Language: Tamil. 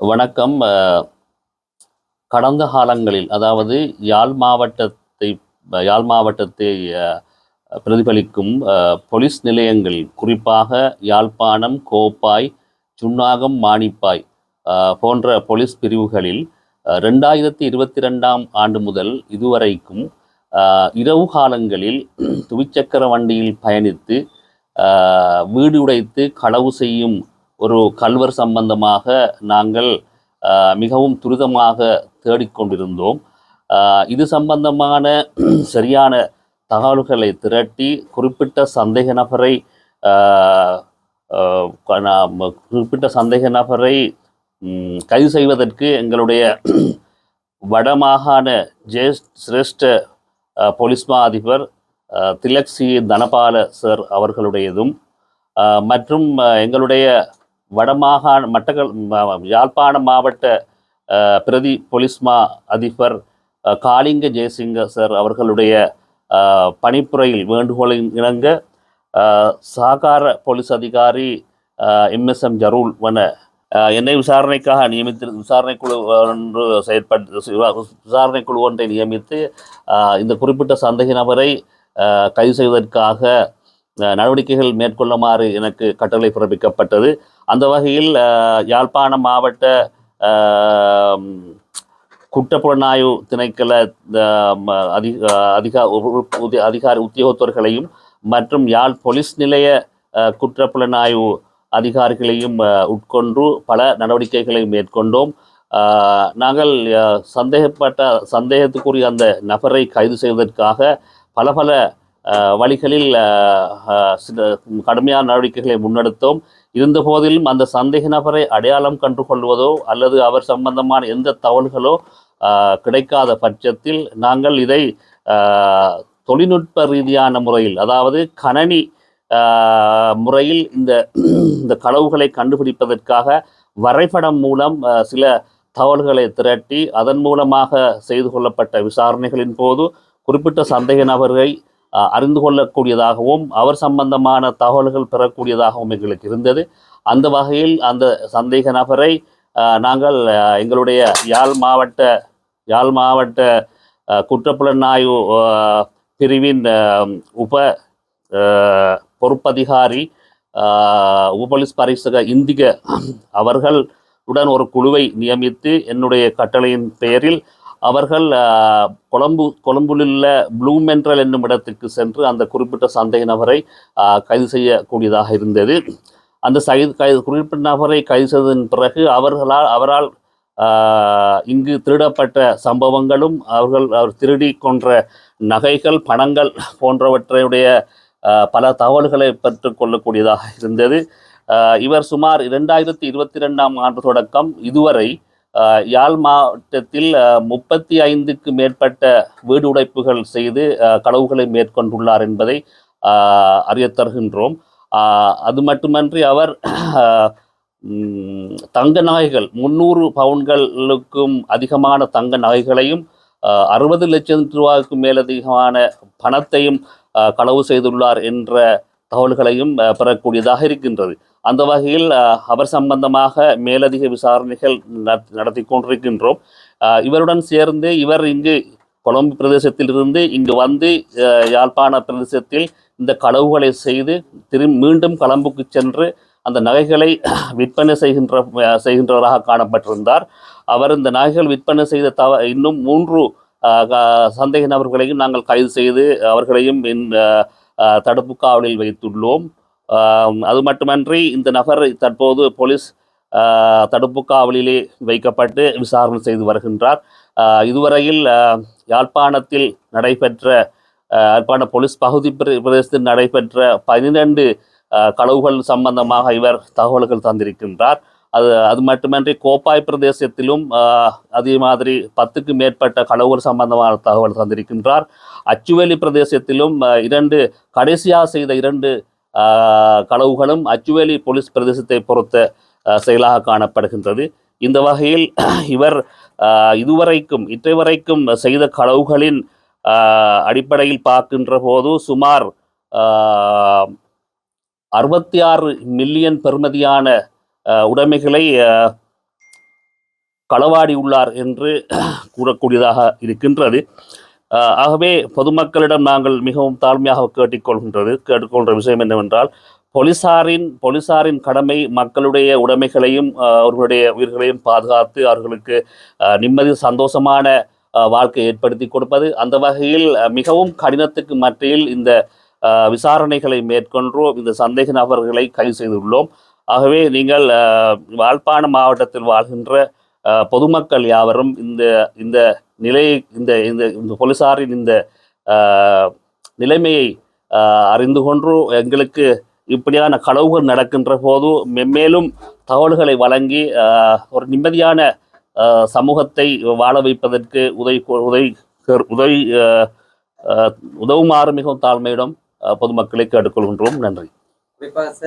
வணக்கம். கடந்த காலங்களில் அதாவது யாழ் மாவட்டத்தை யாழ் மாவட்டத்தை பிரதிபலிக்கும் போலீஸ் நிலையங்களில் குறிப்பாக யாழ்ப்பாணம் கோப்பாய் சுன்னாகம் மானிப்பாய் போன்ற போலீஸ் பிரிவுகளில் ரெண்டாயிரத்தி இருபத்தி ரெண்டாம் ஆண்டு முதல் இதுவரைக்கும் இரவு காலங்களில் துவிச்சக்கர வண்டியில் பயணித்து வீடு உடைத்து களவு செய்யும் ஒரு கல்வர் சம்பந்தமாக நாங்கள் மிகவும் துரிதமாக தேடிக்கொண்டிருந்தோம். இது சம்பந்தமான சரியான தகவல்களை திரட்டி குறிப்பிட்ட சந்தேக நபரை குறிப்பிட்ட சந்தேக நபரை கைது செய்வதற்கு எங்களுடைய வடமாகாண ஜேஷ் சிரேஷ்ட அஹ், போலீஸ் மா அதிபர் திலக்சி திலக் சி தனபால சார் அவர்களுடையதும் மற்றும் எங்களுடைய வடமாகாண மட்டக்கள் யாழ்ப்பாண மாவட்ட பிரதி பொலிஸ்மா அதிபர் காளிங்க ஜெயசிங்க சார் அவர்களுடைய பணிப்புரையில் வேண்டுகோளின் இணங்க சாகார போலீஸ் அதிகாரி எம்எஸ்எம் ஜரூல் வன என்னை விசாரணைக்காக நியமித்து விசாரணை குழு ஒன்று செயற்பட்டு விசாரணை குழு ஒன்றை நியமித்து இந்த குறிப்பிட்ட சந்தேக நபரை கைது செய்வதற்காக நடவடிக்கைகள் மேற்கொள்ளுமாறு எனக்கு கட்டளை பிறப்பிக்கப்பட்டது. அந்த வகையில் யாழ்ப்பாணம் மாவட்ட குற்றப்புலனாய்வு திணைக்கள அதிக அதி அதிகா அதிகார உத்தியோகத்தர்களையும் மற்றும் யாழ் போலீஸ் நிலைய குற்றப்புலனாய்வு அதிகாரிகளையும் உட்கொண்டு பல நடவடிக்கைகளை மேற்கொண்டோம். நாங்கள் சந்தேகப்பட்ட சந்தேகத்துக்குரிய அந்த நபரை கைது செய்வதற்காக பல பல வழிகளில் சில கடுமையான நடவடிக்கைகளை முன்னெடுத்தோம். இருந்த போதிலும் அந்த சந்தேக நபரை அடையாளம் கண்டு கொள்வதோ அல்லது அவர் சம்பந்தமான எந்த தகவல்களோ கிடைக்காத பட்சத்தில் நாங்கள் இதை தொழில்நுட்ப ரீதியான முறையில் அதாவது கணனி முறையில் இந்த இந்த களவுகளை கண்டுபிடிப்பதற்காக வரைபடம் மூலம் சில தகவல்களை திரட்டி அதன் மூலமாக செய்து கொள்ளப்பட்ட விசாரணைகளின் போது குறிப்பிட்ட சந்தேக நபரை அறிந்து கொள்ளக்கூடியதாகவும் அவர் சம்பந்தமான தகவல்கள் பெறக்கூடியதாகவும் எங்களுக்கு இருந்தது. அந்த வகையில் அந்த சந்தேக நபரை நாங்கள் எங்களுடைய யாழ் மாவட்ட யாழ் மாவட்ட குற்றப்புலனாய்வு பிரிவின் உப பொறுப்பதிகாரி உபலிஸ் பரிசக இந்திக அவர்கள் உடன் ஒரு குழுவை நியமித்து என்னுடைய கட்டளையின் பெயரில் அவர்கள் கொழம்பு கொழும்பு கொழும்புலுள்ள ப்ளூமென்ட்ரல் என்னும் இடத்துக்கு சென்று அந்த குறிப்பிட்ட சந்தேக நபரை கைது செய்யக்கூடியதாக இருந்தது. அந்த சைது கைது குறிப்பிட்ட நபரை கைது செய்ததன் பிறகு அவர்களால் அவரால் இங்கு திருடப்பட்ட சம்பவங்களும் அவர்கள் அவர் திருடி கொன்ற நகைகள் பணங்கள் போன்றவற்றையுடைய பல தகவல்களை பெற்றுக்கொள்ளக்கூடியதாக இருந்தது. இவர் சுமார் இரண்டாயிரத்தி இருபத்தி ரெண்டாம் ஆண்டு தொடக்கம் இதுவரை யாழ் மாவட்டத்தில் முப்பத்தி ஐந்துக்கு மேற்பட்ட வீடு உடைப்புகள் செய்து களவுகளை மேற்கொண்டுள்ளார் என்பதை அறிய தருகின்றோம். அது மட்டுமன்றி அவர் தங்க நகைகள் முந்நூறு பவுன்களுக்கும் அதிகமான தங்க நகைகளையும் அறுபது லட்சம் ரூபாய்க்கு மேலதிகமான பணத்தையும் களவு செய்துள்ளார் என்ற தகவல்களையும் பெறக்கூடியதாக இருக்கின்றது. அந்த வகையில் அவர் சம்பந்தமாக மேலதிக விசாரணைகள் நடத்தி கொண்டிருக்கின்றோம். இவருடன் சேர்ந்து இவர் இங்கு கொழம்பு பிரதேசத்திலிருந்து இங்கு வந்து யாழ்ப்பாண பிரதேசத்தில் இந்த களவுகளை செய்து திரு மீண்டும் கொழும்புக்கு சென்று அந்த நகைகளை விற்பனை செய்கின்ற செய்கின்றவராக காணப்பட்டிருந்தார். அவர் இந்த நகைகள் விற்பனை செய்த தவ இன்னும் மூன்று க- சந்தேக நபர்களையும் நாங்கள் கைது செய்து அவர்களையும் தடுப்பு காவலில் வைத்துள்ளோம். அது மட்டுமன்றி இந்த நபர் தற்போது போலீஸ் தடுப்பு காவலிலே வைக்கப்பட்டு விசாரணை செய்து வருகின்றார். இதுவரையில் யாழ்ப்பாணத்தில் நடைபெற்ற யாழ்ப்பாண போலீஸ் பகுதி பிர- பிரதேசத்தில் நடைபெற்ற பதினெண்டு களவுகள் சம்பந்தமாக இவர் தகவல்கள் தந்திருக்கின்றார். அது அது மட்டுமன்றி கோப்பாய் பிரதேசத்திலும் அதே மாதிரி பத்துக்கு மேற்பட்ட களவுகள் சம்பந்தமான தகவல் தந்திருக்கின்றார். அச்சுவேலி பிரதேசத்திலும் இரண்டு கடைசியாக செய்த இரண்டு களவுகளும் அச்சுவேலி போலீஸ் பிரதேசத்தை பொறுத்த செயலாக காணப்படுகின்றது. இந்த வகையில் இவர் இதுவரைக்கும் இற்றை வரைக்கும் செய்த களவுகளின் அடிப்படையில் பார்க்கின்ற போது சுமார் அறுபத்தி ஆறு மில்லியன் பெறுமதியான உடைமைகளை களவாடியுள்ளார் களவாடி உள்ளார் என்று கூறக்கூடியதாக இருக்கின்றது. ஆகவே பொதுமக்களிடம் நாங்கள் மிகவும் தாழ்மையாக கேட்டுக்கொள்கின்றது. கேட்டுக்கொள்கிற விஷயம் என்னவென்றால் போலீசாரின் போலீசாரின் கடமை மக்களுடைய உடைமைகளையும் அவர்களுடைய உயிர்களையும் பாதுகாத்து அவர்களுக்கு நிம்மதி சந்தோஷமான வாழ்க்கை ஏற்படுத்தி கொடுப்பது. அந்த வகையில் மிகவும் கடினத்துக்கு மத்தியில் இந்த விசாரணைகளை மேற்கொண்டோம் இந்த சந்தேக நபர்களை கைது செய்துள்ளோம். ஆகவே நீங்கள் அஹ், யாழ்ப்பாண மாவட்டத்தில் வாழ்கின்ற பொதுமக்கள் யாவரும் இந்த இந்த நிலையை இந்த இந்த இந்த போலீசாரின் இந்த நிலைமையை அறிந்து கொண்டு எங்களுக்கு இப்படியான களவுகள் நடக்கின்ற போது மென்மேலும் தகவல்களை வழங்கி ஒரு நிம்மதியான சமூகத்தை வாழ வைப்பதற்கு உதவி உதவி உதவி உதவுமாறு மிகவும் தாழ்மையிடம் பொதுமக்களை கேட்டுக்கொள்கின்றோம். நன்றி. குறிப்பாக சார்